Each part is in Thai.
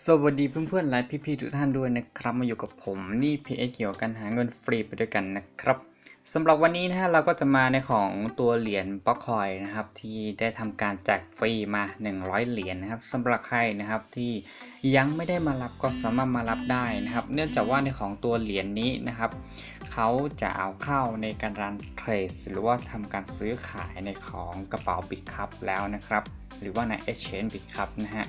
สวัสดีเพื่อนๆและพี่ๆทุกท่านด้วยนะครับ มาอยู่กับผมนี่พีเอเกี่ยวกับการหาเงินฟรีไปด้วยกันนะครับ สำหรับวันนี้นะฮะเราก็จะมาในของตัวเหรียญป๊อกคอยนะครับ ที่ได้ทำการแจกฟรีมา 100 เหรียญนะครับสำหรับใครนะครับที่ยังไม่ได้มารับก็สามารถมารับได้นะครับ เนื่องจากว่าในของตัวเหรียญนี้นะครับเขาจะเอาเข้าในการรันเทรดหรือว่าทำการซื้อขายในของกระเป๋าบิตคัพแล้วนะครับ หรือว่าใน Exchange b i t c u p นะฮะ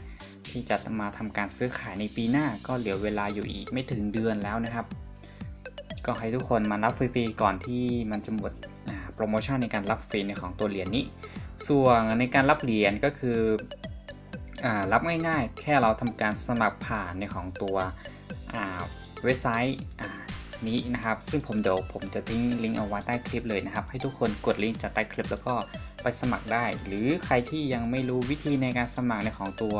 ที่จะมาทำการซื้อขายในปีหน้าก็เหลือเวลาอยู่อีกไม่ถึงเดือนแล้วนะครับ ก็ให้ทุกคนมารับฟรีๆก่อนที่มันจะหมดโปรโมชั่นในการรับฟรีในของตัวเหรียญนี้ ส่วนในการรับเหรียญก็คืออรับง่ายๆ แค่เราทำการสมัครผ่านในของตัวเว็บไซต์นี้นะครับ ซึ่งผมเดี๋ยวผมจะทิ้งลิงก์เอาไว้ใต้คลิปเลยนะครับ ให้ทุกคนกดลิงก์จากใต้คลิปแล้วก็ไปสมัครได้ หรือใครที่ยังไม่รู้วิธีในการสมัครในของตัว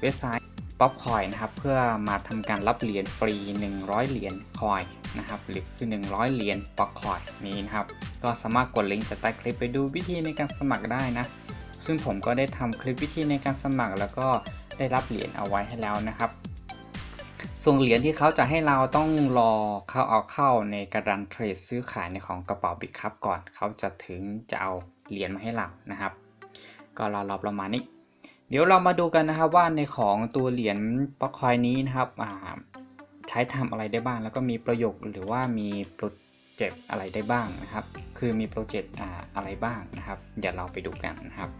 เว็บไซต์ ป๊อปคอยนะครับ เพื่อมาทำการรับเหรียญฟรี 100 เหรียญคอยนะครับ หรือคือ 100 เหรียญป๊อปคอยนี้นะครับ ก็สามารถกดลิงก์จากใต้คลิปไปดูวิธีในการสมัครได้นะ ซึ่งผมก็ได้ทำคลิปวิธีในการสมัคร แล้วก็ได้รับเหรียญเอาไว้ให้แล้วนะครับ ส่วนเหรียญที่เขาจะให้เราต้องรอเข้าเอาเข้าในกระดานเทรดซื้อขายในของกระเป๋าบิตคัพก่อนเขาจะถึงจะเอาเหรียญมาให้เรานะครับ ก็รอรอประมาณนี้ เดี๋ยวเรามาดูกันนะครับว่าในของตัวเหรียญป๊อกคอยนี้นะครับใช้ทำอะไรได้บ้าง แล้วก็มีประโยชน์หรือว่ามีโปรเจกต์อะไรได้บ้างนะครับ คือมีโปรเจกต์อะไรบ้างนะครับ เดี๋ยวเราไปดูกันนะครับ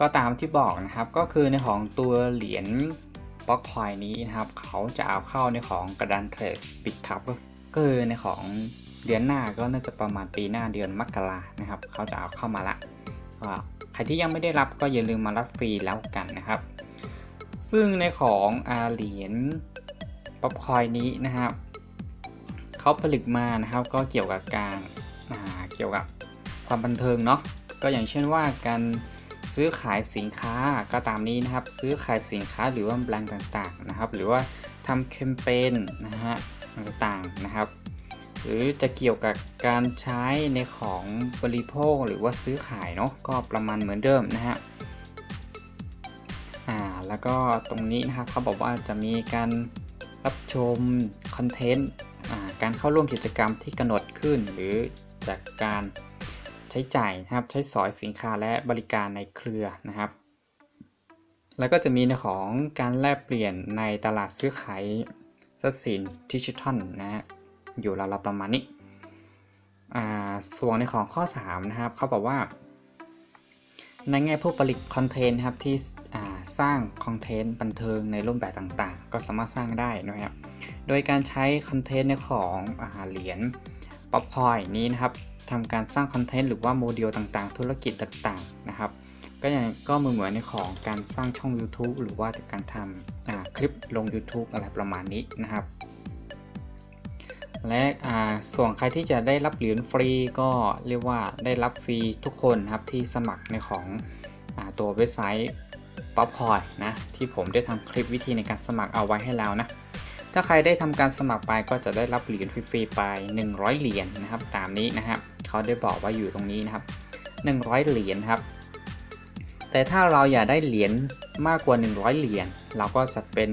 ก็ตามที่บอกนะครับก็คือในของตัวเหรียญป๊อกคอยนี้นะครับ เขาจะเอาเข้าในของกระดานเทรดปิดครับก็คือในของเดือนหน้าก็น่าจะประมาณปีหน้าเดือนมกรานะครับ เขาจะเอาเข้ามาละ ก็ใครที่ยังไม่ได้รับก็อย่าลืมมารับฟรีแล้วกันนะครับ ซึ่งในของอาเหรียญป๊อปคอยนี้นะครับเขาผลิตมานะครับก็เกี่ยวกับการเกี่ยวกับความบันเทิงเนาะก็อย่างเช่นว่าการซื้อขายสินค้าก็ตามนี้นะครับ ซื้อขายสินค้าหรือว่าแบรนด์ต่างๆนะครับ หรือว่าทำแคมเปญนะฮะต่างๆนะครับ หรือจะเกี่ยวกับการใช้ในของบริโภคหรือว่าซื้อขายเนาะก็ประมาณเหมือนเดิมนะฮะอ่าแล้วก็ตรงนี้นะครับเขาบอกว่าจะมีการรับชมคอนเทนต์การเข้าร่วมกิจกรรมที่กำหนดขึ้น หรือจากการใช้จ่ายนะครับใช้สอยสินค้าและบริการในเครือนะครับ แล้วก็จะมีในของการแลกเปลี่ยนในตลาดซื้อขายทรัพย์สินดิจิทัลนะฮะ อยู่ราวๆประมาณนี้ส่วนในของข้อ 3 นะครับเขาบอกว่า ในแง่ผู้ผลิตคอนเทนต์ครับที่สร้างคอนเทนต์บันเทิงในรูปแบบต่างๆ ก็สามารถสร้างได้นะครับ โดยการใช้คอนเทนต์ในของอาเหรียญป๊อปคอยนี้นะครับทำการสร้างคอนเทนต์หรือว่าโมเดลต่างๆ ธุรกิจต่างๆนะครับ ก็อย่างก็เหมือนเหมือนในของการสร้างช่อง YouTube หรือว่าการทำคลิปลง YouTube อะไรประมาณนี้นะครับ และส่วนใครที่จะได้รับเหรียญฟรีก็เรียกว่าได้รับฟรีทุกคนครับที่สมัครในของอตัวเว็บไซต์ป๊อปคอยนะที่ผมได้ทำคลิปวิธีในการสมัครเอาไว้ให้แล้วนะถ้าใครได้ทำการสมัครไปก็จะได้รับเหรียญฟรีๆไป 100 เหรียญนนะครับตามนี้นะครับเขาได้บอกว่าอยู่ตรงนี้นะครับ 100 เหรียญครับ แต่ถ้าเราอยากได้เหรียญมากกว่า 100 เหรียญเราก็จะเป็น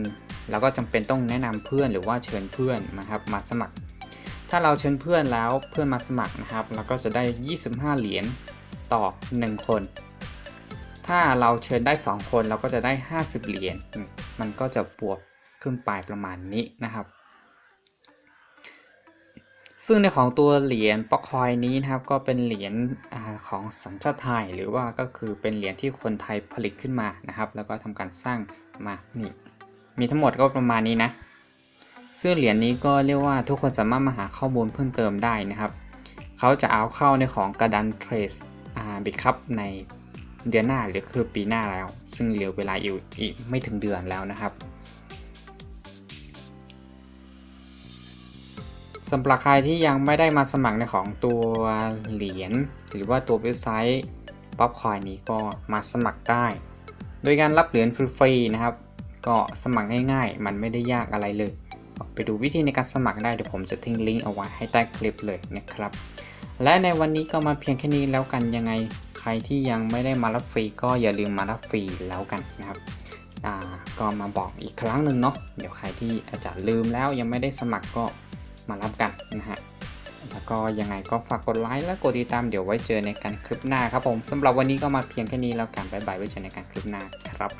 เราก็จำเป็นต้องแนะนำเพื่อนหรือว่าเชิญเพื่อนนะครับมาสมัคร ถ้าเราเชิญเพื่อนแล้วเพื่อนมาสมัครนะครับ เราก็จะได้ 25 เหรียญต่อ 1 คน ถ้าเราเชิญได้ 2 คนเราก็จะได้ 50 เหรียญ มันก็จะบวกขึ้นไปประมาณนี้นะครับ ซึ่งในของตัวเหรียญป๊อกคอยนี้นะครับ ก็เป็นเหรียญของสัญชาติไทย หรือว่าก็คือเป็นเหรียญที่คนไทยผลิตขึ้นมานะครับ แล้วก็ทำการสร้างมานี่ มีทั้งหมดก็ประมาณนี้นะ ซึ่งเหรียญนี้ก็เรียกว่าทุกคนสามารถมาหาข้อมูลเพิ่มเติมได้นะครับ เขาจะเอาเข้าในของกระดานเทรสบิคัพในเดือนหน้าหรือคือปีหน้าแล้ว ซึ่งเหลือเวลาอยู่อีกไม่ถึงเดือนแล้วนะครับสำหรับใครที่ยังไม่ได้มาสมัครในของตัวเหรียญหรือว่าตัวเว็บไซต์ป๊อปคอยนี้ก็มาสมัครได้ โดยการรับเหรียญฟรีๆนะครับ ก็สมัครง่ายๆ มันไม่ได้ยากอะไรเลย ไปดูวิธีในการสมัครได้เดี๋ยวผมจะทิ้งลิงก์เอาไว้ให้ใต้คลิปเลยนะครับ และในวันนี้ก็มาเพียงแค่นี้แล้วกันยังไงใครที่ยังไม่ได้มารับฟรีก็อย่าลืมมารับฟรีแล้วกันนะครับก็มาบอกอีกครั้งหนึ่งเนาะเดี๋ยวใครที่อาจจะลืมแล้วยังไม่ได้สมัครก็มารับกันนะฮะแล้วก็ยังไงก็ฝากกดไลค์และกดติดตามเดี๋ยวไว้เจอในการคลิปหน้าครับผมสำหรับวันนี้ก็มาเพียงแค่นี้แล้วกันบ๊ายบายไว้เจอในการคลิปหน้าครับ